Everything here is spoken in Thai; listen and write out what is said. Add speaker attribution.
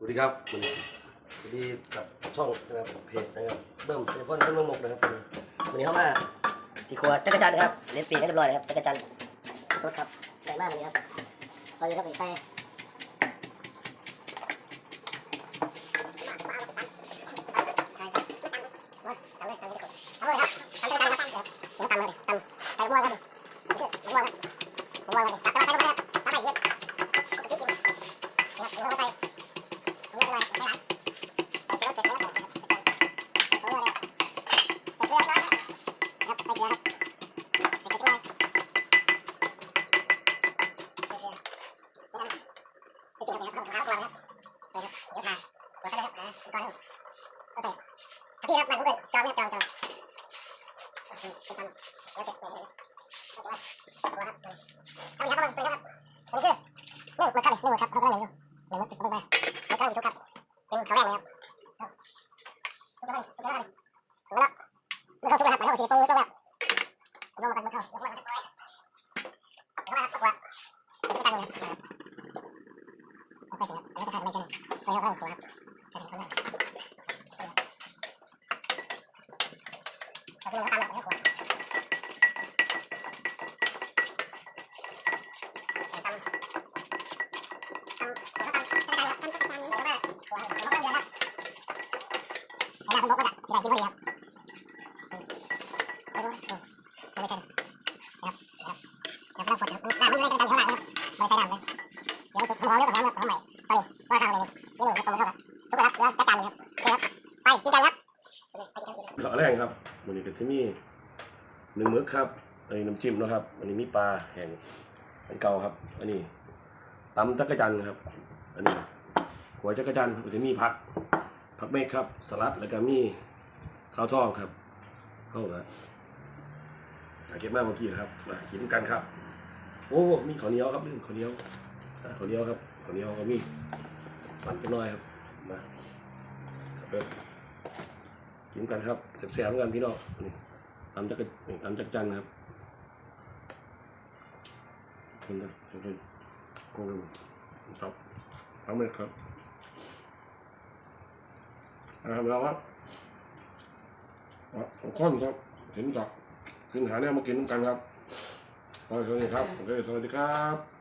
Speaker 1: สวัสดีครับสวัสดีกับช่องนะครับเพจนะครับเบิ่มเซฟอนเบิ่มมกนะครับวันนี้เข้ามา
Speaker 2: สีขวดจักรจันทร์ครับเลี้ยงปีกให้เรียบร้อยนะครับจักรจันทร์สดครับใส่มากเลยครับเราจะต้องไปใส่พี่ครับมาผมเกิดจอมเนี่ยจอมจอมเอาเส ครับ ครับซุปอะไรซุปอะไรซุปแล้วไม่เข้าซุปเลยครับไม่เข้าสีปูต้องแบบลงมากันไม่เข้ายกมากันตัวเดี๋ยวมาครับตัวเดี๋ยวจะตั้งเลยครับโอเคครับแล้วจะถ่ายไม่กันตัวเขาเข้าหัวครับจะเห็นคนแรกเราจะลงมาตามแบบนี้หัว ไม่ได้คุณบอ กว่าจะสิได้กินพอดีครับโอ้โหโอ้ไม่กันครับครับครับแล้วพอจะน้ำมันไม่กันกันเท่าไหร่ครับไม่ใส่น้ำเลยเดี๋ยวสุดของเราเรื่องของเราของใหม่ตอนนี้ว่าทางเลยนี่หนูจะตรงกันสุกครับเดี๋ยวจัดการเลยครับไปกินกันครับไปกินกัน
Speaker 1: ข้าวแรงครับวันนี้ก็จะมีหนึ่งมื้อครับอันนี้น้ำจิ้มนะครับ อันนี้มีปลาแห้งอันเก่าครับ อันนี้ตำจักรจันครับ อันนี้หัวจักรจันทร์ก็จะมีผักผักเมฆครับ สลัดแล้วก็มี ขาวทองครับเขากับอาเก็บมากเมื่อกี้นะครับมากินกันครับ โอ้มีข้าวเหนียวครับลืมข้าวเหนียวข้าวเหนียวครับข้าวเหนียวก็มีปั่นไปหน่อยครับมาเออกินกันครับแซ่บๆกันพี่น้องนี่ตำจักนี่ตำจักจันทร์ครับคนละคนคนครับทั้งหมครับนะครับแล้วครับ ของข้อนครับ เห็นจับกินหาเนี่ยมากินกันครับโอเคครับโอเคสวัสดีครับ